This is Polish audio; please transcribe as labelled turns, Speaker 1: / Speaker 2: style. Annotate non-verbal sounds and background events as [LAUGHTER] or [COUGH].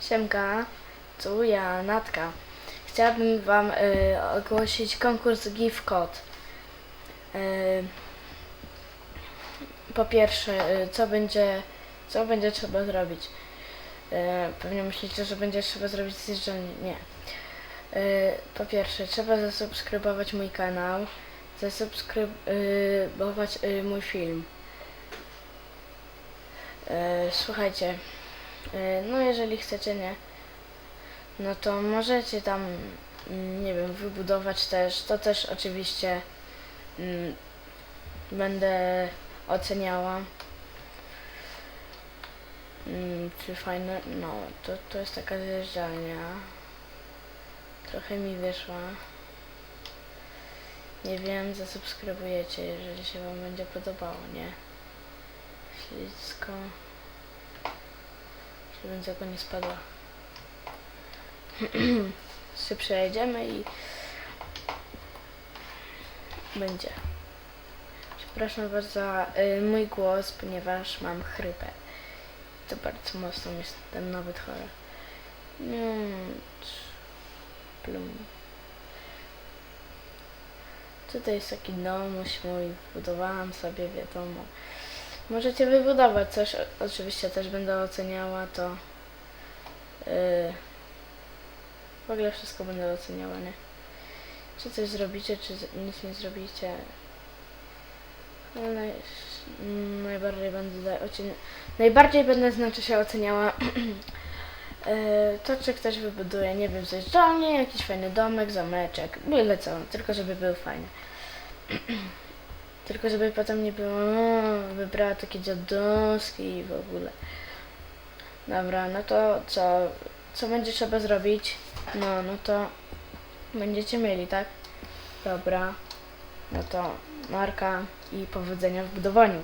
Speaker 1: Siemka, tu ja, Natka. Chciałabym Wam y, ogłosić konkurs Give Code. Y, po pierwsze, y, co będzie, co będzie trzeba zrobić? Y, pewnie myślicie, że będzie trzeba zrobić zjeżdżalnię. Nie. Y, po pierwsze, trzeba zasubskrybować mój kanał, zasubskrybować y, mój film. Y, słuchajcie, no jeżeli chcecie, nie, no to możecie tam, mm, nie wiem, wybudować też, to też oczywiście mm, będę oceniała. Mm, czy fajne, no to, to jest taka zjeżdżalnia. Trochę mi wyszła. Nie wiem, zasubskrybujecie, jeżeli się Wam będzie podobało, nie? Ślisko. Żebym tego nie spadła. [CLEARS THROAT] się przejedziemy i będzie. Przepraszam Was za y, mój głos, ponieważ mam chrypę. To bardzo mocno jest ten nowy chory. Mm, c- plum. Tutaj jest taki domuś mój, budowałam sobie, wiadomo. Możecie wybudować coś, oczywiście też będę oceniała to. Yy, w ogóle wszystko będę oceniała, nie? Czy coś zrobicie, czy nic nie zrobicie. Ale naj, mm, najbardziej będę oceni- najbardziej będę znaczy się oceniała [CLEARS THROAT] yy, to, czy ktoś wybuduje, nie wiem, zjeżdżalnię, jakiś fajny domek, zameczek, byle co, tylko żeby był fajny. [CLEARS THROAT] Tylko żeby potem nie było, o, wybrała takie dziadowskie i w ogóle. Dobra, no to co, co będzie trzeba zrobić? No, no to będziecie mieli, tak? Dobra. No to marka i powodzenia w budowaniu.